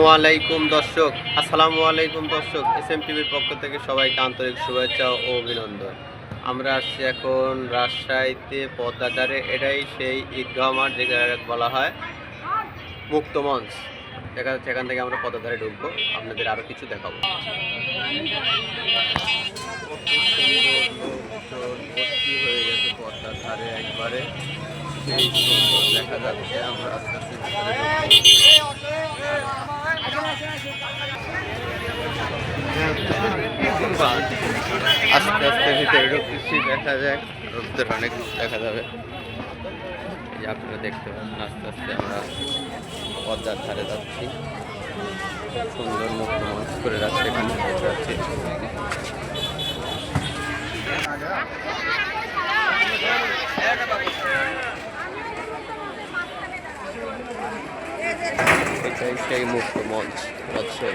আসসালামু আলাইকুম দর্শক আসসালামু আলাইকুম দর্শক এস এম টিভির পক্ষ থেকে সবাইকে আন্তরিক শুভেচ্ছা ও অভিনন্দন। আমরা আসছি এখন রাজশাহীতে পদ্মাধারে, এটাই সেই ঈদগাহ মাঠ যেখানে বলা হয় মুক্ত মঞ্চ। দেখা যাচ্ছে এখান থেকে আমরা পদ্মাধারে ঢুকবো, আপনাদের আরও কিছু দেখাবো। হয়ে গেছে পদ্মার ধারে একবারে দেখা যাচ্ছে, আমরা ভিতরে ঢুকবো। আস্তে আস্তে ভিতরে ঢুকতেছি, দেখা যাক রোদ্রের অনেক দেখা যাবে। এই আপনারা দেখতে পাচ্ছেন, আস্তে আস্তে আমরা পদ্মার ধারে যাচ্ছি। সুন্দর মুক্ত মঞ্চ করে রাখছে এখানে। পাচ্ছি এটাই সেই মুক্ত মঞ্চ হচ্ছে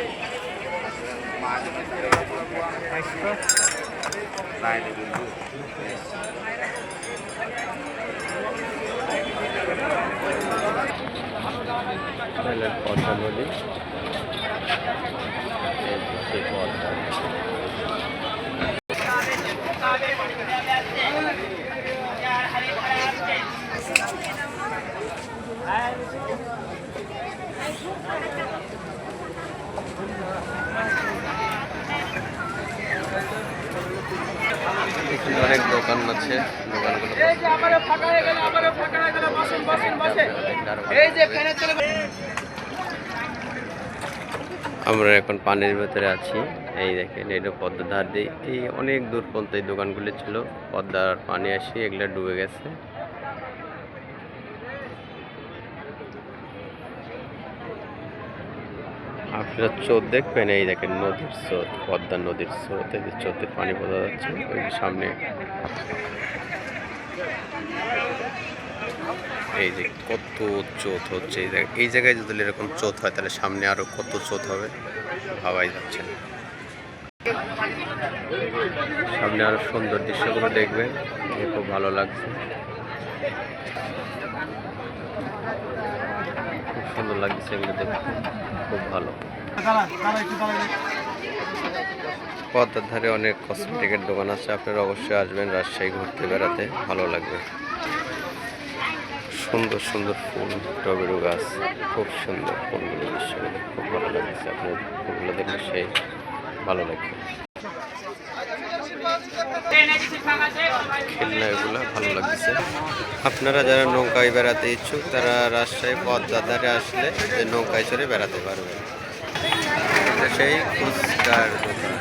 রেলের পদ্মা নদী এই যে সেই এখানে অনেক দোকান আছে দোকানগুলো আমরা এখন পানির ভেতরে আছি এই দেখেন এটা পদ্মার ধার দিয়ে এই অনেক দূর পর্যন্ত এই দোকানগুলি ছিল পদ্মার পানি আসি এগুলো ডুবে গেছে। আপনারা চোখ দেখবেন, এই দেখেন নদীর স্রোত, পদ্মা নদীর স্রোত, এই যে চোখের পানি বোঝা যাচ্ছে, ওই সামনে। এই যে কত চোত হচ্ছে, এই জায়গায় এই জায়গায় যদি এরকম চোত হয়, তাহলে সামনে আরও কত চোত হবে? ভাবাই যাচ্ছে না। সামনে আরও সুন্দর দৃশ্যগুলো দেখবেন, দেখে খুব ভালো লাগছে। খুব সুন্দর লাগছে এগুলো দেখতে। খুব ভালো। পদ্মার ধারে অনেক কসমেটিকের দোকান আছে, আপনারা অবশ্যই আসবেন রাজশাহী ঘুরতে বেড়াতে, ভালো লাগবে। সুন্দর সুন্দর ফুল টবেরু গাছ, খুব সুন্দর ফুলগুলো দৃশ্যগুলো, খুব ভালো লাগছে আপনার ফুলগুলো দেখলে সেই ভালো লাগবে। খেলনা ভালো লাগছে। আপনারা যারা নৌকায় বেড়াতে ইচ্ছুক, তারা রাজশাহী পথ ধারে আসলে নৌকায় চড়ে বেড়াতে পারবে সেই ফুচকার দোকান।